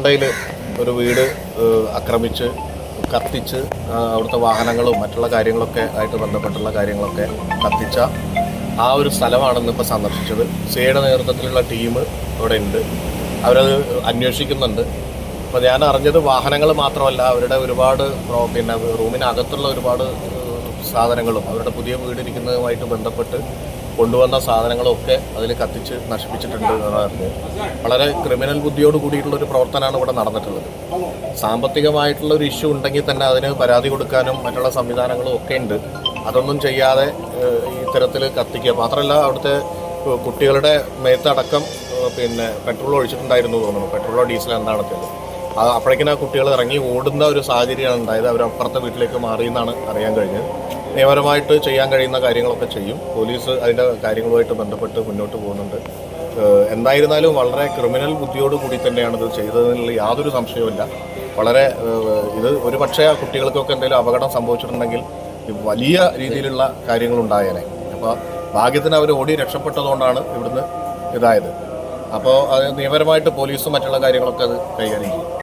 മുണ്ടയിൽ ഒരു വീട് ആക്രമിച്ച് കത്തിച്ച് അവിടുത്തെ വാഹനങ്ങളും മറ്റുള്ള കാര്യങ്ങളൊക്കെ ആയിട്ട് ബന്ധപ്പെട്ടുള്ള കാര്യങ്ങളൊക്കെ കത്തിച്ച ആ ഒരു സ്ഥലമാണെന്ന് ഇപ്പോൾ സന്ദർശിച്ചത്. സിയുടെ നേതൃത്വത്തിലുള്ള ടീം അവിടെ ഉണ്ട്. അവരത് അന്വേഷിക്കുന്നുണ്ട്. അപ്പോൾ ഞാൻ അറിഞ്ഞത് വാഹനങ്ങൾ മാത്രമല്ല അവരുടെ ഒരുപാട് പിന്നെ റൂമിനകത്തുള്ള ഒരുപാട് സാധനങ്ങളും അവരുടെ പുതിയ വീടിരിക്കുന്നതുമായിട്ട് ബന്ധപ്പെട്ട് കൊണ്ടുവന്ന സാധനങ്ങളൊക്കെ അതിൽ കത്തിച്ച് നശിപ്പിച്ചിട്ടുണ്ട് എന്നാണ്. വളരെ ക്രിമിനൽ ബുദ്ധിയോട് കൂടിയിട്ടുള്ള ഒരു പ്രവർത്തനമാണ് ഇവിടെ നടന്നിട്ടുള്ളത്. സാമ്പത്തികമായിട്ടുള്ള ഒരു ഇഷ്യൂ ഉണ്ടെങ്കിൽ തന്നെ അതിന് പരാതി കൊടുക്കാനും മറ്റുള്ള സംവിധാനങ്ങളും ഒക്കെ ഉണ്ട്. അതൊന്നും ചെയ്യാതെ ഇത്തരത്തിൽ കത്തിക്കുക. മാത്രമല്ല അവിടുത്തെ കുട്ടികളുടെ മേത്തടക്കം പിന്നെ പെട്രോൾ ഒഴിച്ചിട്ടുണ്ടായിരുന്നു തോന്നുന്നു. പെട്രോളോ ഡീസലോ എന്താണ് തെളിവ് അപ്പോഴേക്കിനും കുട്ടികൾ ഇറങ്ങി ഓടുന്ന ഒരു സാഹചര്യമാണ് ഉണ്ടായത്. അവർ അപ്പുറത്തെ വീട്ടിലേക്ക് മാറി എന്നാണ് അറിയാൻ കഴിഞ്ഞത്. നിയമപരമായിട്ട് ചെയ്യാൻ കഴിയുന്ന കാര്യങ്ങളൊക്കെ ചെയ്യും. പോലീസ് അതിന്റെ കാര്യങ്ങളുമായിട്ട് ബന്ധപ്പെട്ട് മുന്നോട്ട് പോകുന്നുണ്ട്. എന്തായിരുന്നാലും വളരെ ക്രിമിനൽ ബുദ്ധിയോട് കൂടി തന്നെയാണ് ഇത് ചെയ്തതെന്നുള്ള യാതൊരു സംശയവുമില്ല. വളരെ ഇത് ഒരു പക്ഷേ ആ കുട്ടികൾക്കൊക്കെ എന്തെങ്കിലും അപകടം സംഭവിച്ചിട്ടുണ്ടെങ്കിൽ വലിയ രീതിയിലുള്ള കാര്യങ്ങൾ ഉണ്ടായേനെ അപ്പോൾ ഭാഗ്യത്തിന് അവർ ഓടി രക്ഷപ്പെട്ടതുകൊണ്ടാണ് ഇവിടുന്ന് ഇതായത്. അപ്പോൾ അത് നിയമപരമായിട്ട് പോലീസും മറ്റുള്ള കാര്യങ്ങളൊക്കെ അത് കൈകാര്യം ചെയ്യും.